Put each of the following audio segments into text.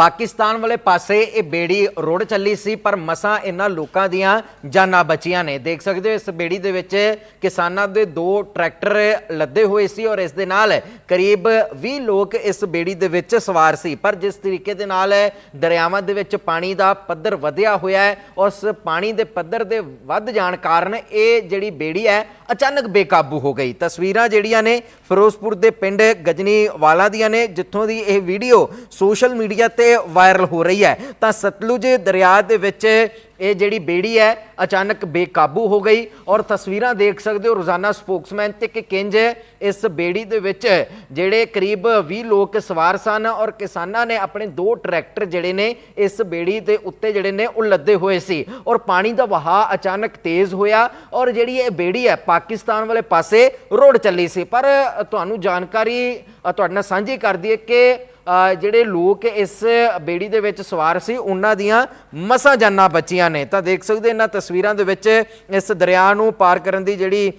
ਪਾਕਿਸਤਾਨ ਵਾਲੇ ਪਾਸੇ ਇਹ ਬੇੜੀ ਰੁੜ ਚੱਲੀ ਸੀ, ਪਰ ਮਸਾਂ ਇਹਨਾਂ ਲੋਕਾਂ ਦੀਆਂ ਜਾਨਾਂ ਬਚੀਆਂ ਨੇ। ਦੇਖ ਸਕਦੇ ਹੋ, ਇਸ ਬੇੜੀ ਦੇ ਵਿੱਚ ਕਿਸਾਨਾਂ ਦੇ ਦੋ ਟਰੈਕਟਰ ਲੱਦੇ ਹੋਏ ਸੀ ਔਰ ਇਸ ਦੇ ਨਾਲ ਕਰੀਬ 20 ਲੋਕ ਇਸ ਬੇੜੀ ਦੇ ਵਿੱਚ ਸਵਾਰ ਸੀ। ਪਰ ਜਿਸ ਤਰੀਕੇ ਦੇ ਨਾਲ ਦਰਿਆਵਾਂ ਦੇ ਵਿੱਚ ਪਾਣੀ ਦਾ ਪੱਧਰ ਵਧਿਆ ਹੋਇਆ ਹੈ ਉਸ ਪਾਣੀ ਦੇ ਪੱਧਰ ਦੇ ਵੱਧ ਜਾਣ ਕਾਰਨ ਇਹ ਜਿਹੜੀ ਬੇੜੀ ਹੈ ਅਚਾਨਕ ਬੇਕਾਬੂ ਹੋ ਗਈ। ਤਸਵੀਰਾਂ ਜਿਹੜੀਆਂ ਨੇ ਫਿਰੋਜ਼ਪੁਰ ਦੇ ਪਿੰਡ ਗਜਨੀ ਵਾਲਾ ਦੀਆਂ ਨੇ, ਜਿੱਥੋਂ ਦੀ ਇਹ ਵੀਡੀਓ ਸੋਸ਼ਲ ਮੀਡੀਆ ਤੇ ਵਾਇਰਲ ਹੋ ਰਹੀ ਹੈ। ਤਾਂ ਸਤਲੁਜ ਦਰਿਆ ਦੇ ਵਿੱਚ ਇਹ ਜਿਹੜੀ ਬੇੜੀ ਹੈ, ਅਚਾਨਕ ਬੇਕਾਬੂ ਹੋ ਗਈ ਔਰ ਤਸਵੀਰਾਂ ਦੇਖ ਸਕਦੇ ਹੋ ਰੋਜ਼ਾਨਾ ਸਪੋਕਸਮੈਨ ਤੇ ਕਿ ਕਿੰਜ ਇਸ ਬੇੜੀ ਦੇ ਵਿੱਚ ਜਿਹੜੇ ਕਰੀਬ 20 ਲੋਕ ਸਵਾਰ ਸਨ ਔਰ ਕਿਸਾਨਾਂ ਨੇ ਆਪਣੇ ਦੋ ਟਰੈਕਟਰ ਜਿਹੜੇ ਨੇ ਇਸ ਬੇੜੀ ਦੇ ਉੱਤੇ ਜਿਹੜੇ ਨੇ ਉਹ ਲੱਦੇ ਹੋਏ ਸੀ ਔਰ ਪਾਣੀ ਦਾ ਵਹਾਅ ਅਚਾਨਕ ਤੇਜ਼ ਹੋਇਆ ਔਰ ਜਿਹੜੀ ਇਹ ਬੇੜੀ ਹੈ, ਪਾਕਿਸਤਾਨ ਵਾਲੇ ਪਾਸੇ ਰੋਡ ਚੱਲੀ ਸੀ। ਪਰ ਤੁਹਾਨੂੰ ਜਾਣਕਾਰੀ ਤੁਹਾਡੇ ਨਾਲ ਸਾਂਝੀ ਕਰ ਦਈਏ ਕਿ ਜਿਹੜੇ ਲੋਕ ਇਸ ਬੇੜੀ ਦੇ ਵਿੱਚ ਸਵਾਰ ਸੀ ਉਹਨਾਂ ਦੀਆਂ ਮਸਾਂ ਜਾਨਾਂ ਬਚੀਆਂ ਨੇ। ਤਾਂ ਦੇਖ ਸਕਦੇ ਇਹਨਾਂ ਤਸਵੀਰਾਂ ਦੇ ਵਿੱਚ ਇਸ ਦਰਿਆ ਨੂੰ ਪਾਰ ਕਰਨ ਦੀ ਜਿਹੜੀ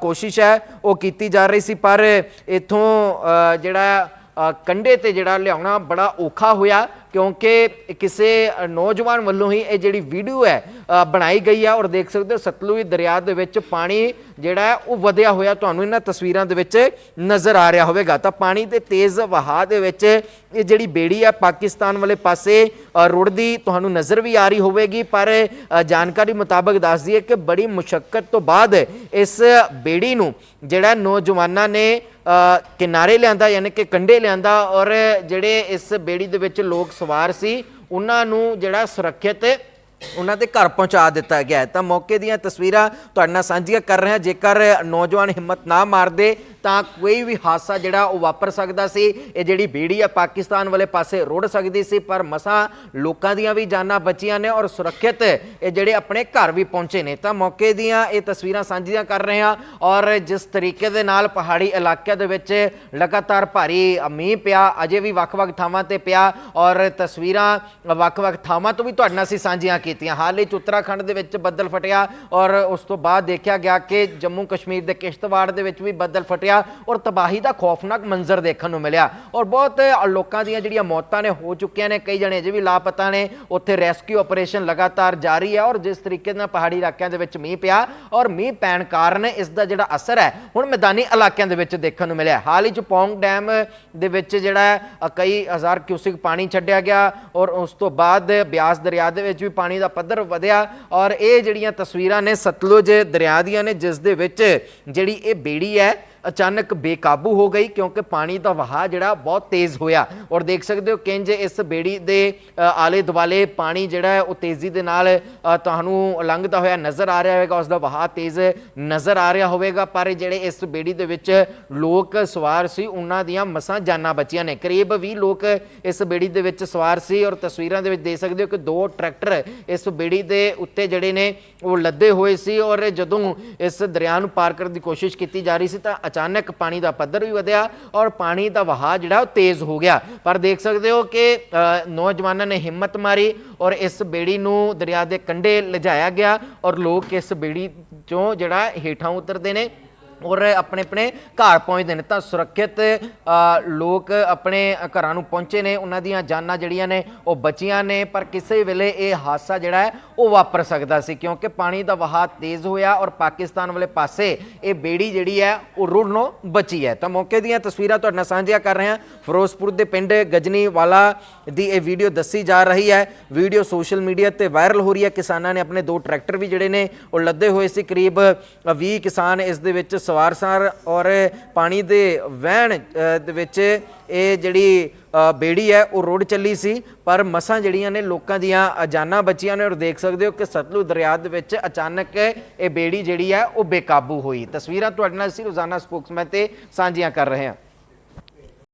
ਕੋਸ਼ਿਸ਼ ਹੈ ਉਹ ਕੀਤੀ ਜਾ ਰਹੀ ਸੀ। ਪਰ ਇਥੋਂ ਜਿਹੜਾ ਅ, ਕੰਢੇ ਤੇ ਜਿਹੜਾ ਲਿਆਉਣਾ ਬੜਾ ਔਖਾ ਹੋਇਆ ਕਿਉਂਕਿ ਕਿਸੇ ਨੌਜਵਾਨ ਵੱਲੋਂ ਹੀ ਇਹ ਜਿਹੜੀ ਵੀਡੀਓ ਹੈ ਬਣਾਈ ਗਈ ਹੈ ਔਰ ਦੇਖ ਸਕਦੇ ਹੋ ਸਤਲੁਜ ਦਰਿਆ ਦੇ ਵਿੱਚ ਪਾਣੀ ਜਿਹੜਾ ਹੈ, ਉਹ ਵਧਿਆ ਹੋਇਆ ਤੁਹਾਨੂੰ ਇਹਨਾਂ ਤਸਵੀਰਾਂ ਦੇ ਵਿੱਚ ਨਜ਼ਰ ਆ ਰਿਹਾ ਹੋਵੇਗਾ। ਤਾਂ ਪਾਣੀ ਦੇ ਤੇਜ਼ ਵਹਾਅ ਦੇ ਵਿੱਚ ਇਹ ਜਿਹੜੀ ਬੇੜੀ ਹੈ, ਪਾਕਿਸਤਾਨ ਵਾਲੇ ਪਾਸੇ ਰੁੜਦੀ ਤੁਹਾਨੂੰ ਨਜ਼ਰ ਵੀ ਆ ਰਹੀ ਹੋਵੇਗੀ। ਪਰ ਜਾਣਕਾਰੀ ਮੁਤਾਬਕ ਦੱਸਦੀ ਹੈ ਕਿ ਬੜੀ ਮੁਸ਼ਕਲ ਤੋਂ ਬਾਅਦ ਇਸ ਬੇੜੀ ਨੂੰ ਜਿਹੜਾ ਨੌਜਵਾਨਾਂ ਨੇ ਕਿਨਾਰੇ ਲਿਆਂਦਾ, ਯਾਨੀ ਕਿ ਕੰਢੇ ਲਿਆਂਦਾ ਔਰ ਜਿਹੜੇ ਇਸ ਬੇੜੀ ਦੇ ਵਿੱਚ ਲੋਕ ਸਵਾਰ ਸੀ, ਉਹਨਾਂ ਨੂੰ ਜਿਹੜਾ ਸੁਰੱਖਿਅਤ ਉਹਨਾਂ ਦੇ ਘਰ ਪਹੁੰਚਾ ਦਿੱਤਾ ਗਿਆ ਤਾਂ ਮੌਕੇ ਦੀਆਂ ਤਸਵੀਰਾਂ ਤੁਹਾਡੇ ਨਾਲ ਸਾਂਝੀਆਂ ਕਰ ਰਹੇ ਹਾਂ। ਜੇਕਰ ਨੌਜਵਾਨ ਹਿੰਮਤ ਨਾ ਮਾਰਦੇ ਤਾਂ ਕੋਈ ਵੀ ਹਾਦਸਾ ਜਿਹੜਾ ਉਹ ਵਾਪਰ ਸਕਦਾ ਸੀ। ਇਹ ਜਿਹੜੀ ਬੀੜੀ ਆ ਪਾਕਿਸਤਾਨ ਵਾਲੇ ਪਾਸੇ ਰੁੜ ਸਕਦੀ ਸੀ, ਪਰ ਮਸਾਂ ਲੋਕਾਂ ਦੀਆਂ ਵੀ ਜਾਨਾਂ ਬਚੀਆਂ ਨੇ ਔਰ ਸੁਰੱਖਿਅਤ ਇਹ ਜਿਹੜੇ ਆਪਣੇ ਘਰ ਵੀ ਪਹੁੰਚੇ ਨੇ। ਤਾਂ ਮੌਕੇ ਦੀਆਂ ਇਹ ਤਸਵੀਰਾਂ ਸਾਂਝੀਆਂ ਕਰ ਰਹੇ ਹਾਂ ਔਰ ਜਿਸ ਤਰੀਕੇ ਦੇ ਨਾਲ ਪਹਾੜੀ ਇਲਾਕਿਆਂ ਦੇ ਵਿੱਚ ਲਗਾਤਾਰ ਭਾਰੀ ਮੀਂਹ ਪਿਆ, ਅਜੇ ਵੀ ਵੱਖ-ਵੱਖ ਥਾਵਾਂ ਤੇ ਪਿਆ ਔਰ ਤਸਵੀਰਾਂ ਵੱਖ-ਵੱਖ ਥਾਵਾਂ ਤੋਂ ਵੀ ਤੁਹਾਡੇ ਨਾਲ ਅਸੀਂ ਸਾਂਝੀਆਂ ਕੀਤੀਆਂ। ਹਾਲ ਹੀ 'ਚ ਉੱਤਰਾਖੰਡ ਦੇ ਵਿੱਚ ਬੱਦਲ ਫਟਿਆ ਔਰ ਉਸ ਤੋਂ ਬਾਅਦ ਦੇਖਿਆ ਗਿਆ ਕਿ ਜੰਮੂ ਕਸ਼ਮੀਰ ਦੇ ਕਿਸ਼ਤਵਾੜ ਦੇ ਵਿੱਚ ਵੀ ਬੱਦਲ ਫਟਿਆ ਔਰ ਤਬਾਹੀ ਦਾ ਖੌਫਨਾਕ ਮੰਜ਼ਰ ਦੇਖਣ ਨੂੰ ਮਿਲਿਆ। ਔਰ ਬਹੁਤ ਲੋਕਾਂ ਦੀਆਂ ਜਿਹੜੀਆਂ ਮੌਤਾਂ ਨੇ, ਹੋ ਚੁੱਕੀਆਂ ਨੇ, ਕਈ ਜਣੇ ਅਜੇ ਵੀ ਲਾਪਤਾ ਨੇ। ਉੱਥੇ ਰੈਸਕਿਊ ਆਪਰੇਸ਼ਨ ਲਗਾਤਾਰ ਜਾਰੀ ਹੈ ਔਰ ਜਿਸ ਤਰੀਕੇ ਨਾਲ ਪਹਾੜੀ ਇਲਾਕਿਆਂ ਦੇ ਵਿੱਚ ਮੀਂਹ ਪਿਆ ਔਰ ਮੀਂਹ ਪੈਣ ਕਾਰਨ ਇਸ ਦਾ ਜਿਹੜਾ ਅਸਰ ਹੈ, ਹੁਣ ਮੈਦਾਨੀ ਇਲਾਕਿਆਂ ਦੇ ਵਿੱਚ ਦੇਖਣ ਨੂੰ ਮਿਲਿਆ। ਹਾਲ ਹੀ ਚ ਪੌਂਗ ਡੈਮ ਦੇ ਵਿੱਚ ਜਿਹੜਾ ਕਈ ਹਜ਼ਾਰ ਕਿਊਸਿਕ ਪਾਣੀ ਛੱਡਿਆ ਗਿਆ ਔਰ ਉਸ ਤੋਂ ਬਾਅਦ ਬਿਆਸ ਦਰਿਆ ਦੇ ਵਿੱਚ ਵੀ ਪਾਣੀ ਦਾ ਪੱਧਰ ਵਧਿਆ ਔਰ ਇਹ ਜਿਹੜੀਆਂ ਤਸਵੀਰਾਂ ਨੇ ਸਤਲੁਜ ਦਰਿਆ ਦੀਆਂ ਨੇ, ਜਿਸ ਦੇ ਵਿੱਚ ਜਿਹੜੀ ਇਹ ਬੇੜੀ ਹੈ ਅਚਾਨਕ ਬੇਕਾਬੂ ਹੋ ਗਈ ਕਿਉਂਕਿ ਪਾਣੀ ਦਾ ਵਹਾਅ ਜਿਹੜਾ ਬਹੁਤ ਤੇਜ਼ ਹੋਇਆ। ਔਰ ਦੇਖ ਸਕਦੇ ਹੋ ਕਿੰਜ ਇਸ ਬੇੜੀ ਦੇ ਆਲੇ ਦੁਆਲੇ ਪਾਣੀ ਜਿਹੜਾ ਹੈ ਉਹ ਤੇਜ਼ੀ ਦੇ ਨਾਲ ਤੁਹਾਨੂੰ ਲੰਘਦਾ ਹੋਇਆ ਨਜ਼ਰ ਆ ਰਿਹਾ ਹੋਵੇਗਾ ਉਸ ਦਾ ਵਹਾਅ ਤੇਜ਼ ਨਜ਼ਰ ਆ ਰਿਹਾ ਹੋਵੇਗਾ। ਪਰ ਜਿਹੜੇ ਇਸ ਬੇੜੀ ਦੇ ਵਿੱਚ ਲੋਕ ਸਵਾਰ ਸੀ, ਉਹਨਾਂ ਦੀਆਂ ਮਸਾਂ ਜਾਨਾਂ ਬਚੀਆਂ ਨੇ। ਕਰੀਬ 20 ਲੋਕ ਇਸ ਬੇੜੀ ਦੇ ਵਿੱਚ ਸਵਾਰ ਸੀ ਔਰ ਤਸਵੀਰਾਂ ਦੇ ਵਿੱਚ ਦੇਖ ਸਕਦੇ ਹੋ ਕਿ ਦੋ ਟਰੈਕਟਰ ਇਸ ਬੇੜੀ ਦੇ ਉੱਤੇ ਜਿਹੜੇ ਨੇ ਉਹ ਲੱਦੇ ਹੋਏ ਸੀ। ਔਰ ਜਦੋਂ ਇਸ ਦਰਿਆ ਨੂੰ ਪਾਰ ਕਰਨ ਦੀ ਕੋਸ਼ਿਸ਼ ਕੀਤੀ ਜਾ ਰਹੀ ਸੀ ਤਾਂ ਅਚਾਨਕ ਪਾਣੀ ਦਾ ਪੱਧਰ ਵੀ ਵਧਿਆ ਔਰ ਪਾਣੀ ਦਾ ਵਹਾਅ ਜਿਹੜਾ ਉਹ ਤੇਜ਼ ਹੋ ਗਿਆ। ਪਰ ਦੇਖ ਸਕਦੇ ਹੋ ਕਿ ਨੌਜਵਾਨਾਂ ਨੇ ਹਿੰਮਤ ਮਾਰੀ ਔਰ ਇਸ ਬੇੜੀ ਨੂੰ ਦਰਿਆ ਦੇ ਕੰਢੇ ਲਿਜਾਇਆ ਗਿਆ ਔਰ ਲੋਕ ਇਸ ਬੇੜੀ ਚੋਂ ਜਿਹੜਾ ਹੇਠਾਂ ਉਤਰਦੇ ਨੇ ਔਰ ਆਪਣੇ ਆਪਣੇ ਘਰ ਪਹੁੰਚਦੇ ਨੇ। ਤਾਂ ਸੁਰੱਖਿਅਤ ਲੋਕ ਆਪਣੇ ਘਰਾਂ ਨੂੰ ਪਹੁੰਚੇ ਨੇ। ਉਹਨਾਂ ਦੀਆਂ ਜਾਨਾਂ ਜਿਹੜੀਆਂ ਨੇ ਉਹ ਬਚੀਆਂ ਨੇ। ਪਰ ਕਿਸੇ ਵੇਲੇ ਇਹ ਹਾਦਸਾ ਜਿਹੜਾ ਹੈ ਉਹ ਵਾਪਰ ਸਕਦਾ ਸੀ ਕਿਉਂਕਿ ਪਾਣੀ ਦਾ ਵਹਾਅ ਤੇਜ਼ ਹੋਇਆ ਔਰ ਪਾਕਿਸਤਾਨ ਵਾਲੇ ਪਾਸੇ ਇਹ ਬੇੜੀ ਜਿਹੜੀ ਹੈ, ਉਹ ਰੁੜਨੋਂ ਬਚੀ ਹੈ। ਤਾਂ ਮੌਕੇ ਦੀਆਂ ਤਸਵੀਰਾਂ ਤੁਹਾਡੇ ਨਾਲ ਸਾਂਝੀਆਂ ਕਰ ਰਹੇ ਹਾਂ। ਫਿਰੋਜ਼ਪੁਰ ਦੇ ਪਿੰਡ ਗਜਨੀ ਵਾਲਾ ਦੀ ਇਹ ਵੀਡੀਓ ਦੱਸੀ ਜਾ ਰਹੀ ਹੈ। ਵੀਡੀਓ ਸੋਸ਼ਲ ਮੀਡੀਆ ਤੇ ਵਾਇਰਲ ਹੋ ਰਹੀ ਹੈ। ਕਿਸਾਨਾਂ ਨੇ ਆਪਣੇ ਦੋ ਟਰੈਕਟਰ ਵੀ ਜਿਹੜੇ ਨੇ, ਉਹ ਲੱਦੇ ਹੋਏ ਸੀ। ਕਰੀਬ 20 ਕਿਸਾਨ ਇਸ ਦੇ ਵਿੱਚ ਸਵਾਰ ਸਨ ਔਰ ਪਾਣੀ ਦੇ ਵਹਿਣ ਦੇ ਵਿੱਚ ਇਹ ਜਿਹੜੀ ਬੇੜੀ ਹੈ, ਉਹ ਰੋਡ ਚੱਲੀ ਸੀ, ਪਰ ਮਸਾਂ ਜਿਹੜੀਆਂ ਨੇ ਲੋਕਾਂ ਦੀਆਂ ਜਾਨਾਂ ਬਚੀਆਂ ਨੇ, ਔਰ ਦੇਖ ਸਕਦੇ ਹੋ ਕਿ ਸਤਲੁਜ ਦਰਿਆ ਦੇ ਵਿੱਚ ਅਚਾਨਕ ਇਹ ਬੇੜੀ ਜਿਹੜੀ ਹੈ, ਉਹ ਬੇਕਾਬੂ ਹੋਈ। ਤਸਵੀਰਾਂ ਤੁਹਾਡੇ ਨਾਲ ਅਸੀਂ ਰੋਜ਼ਾਨਾ ਸਪੋਕਸਮੈਨ ਤੇ ਸਾਂਝੀਆਂ ਕਰ ਰਹੇ ਹਾਂ।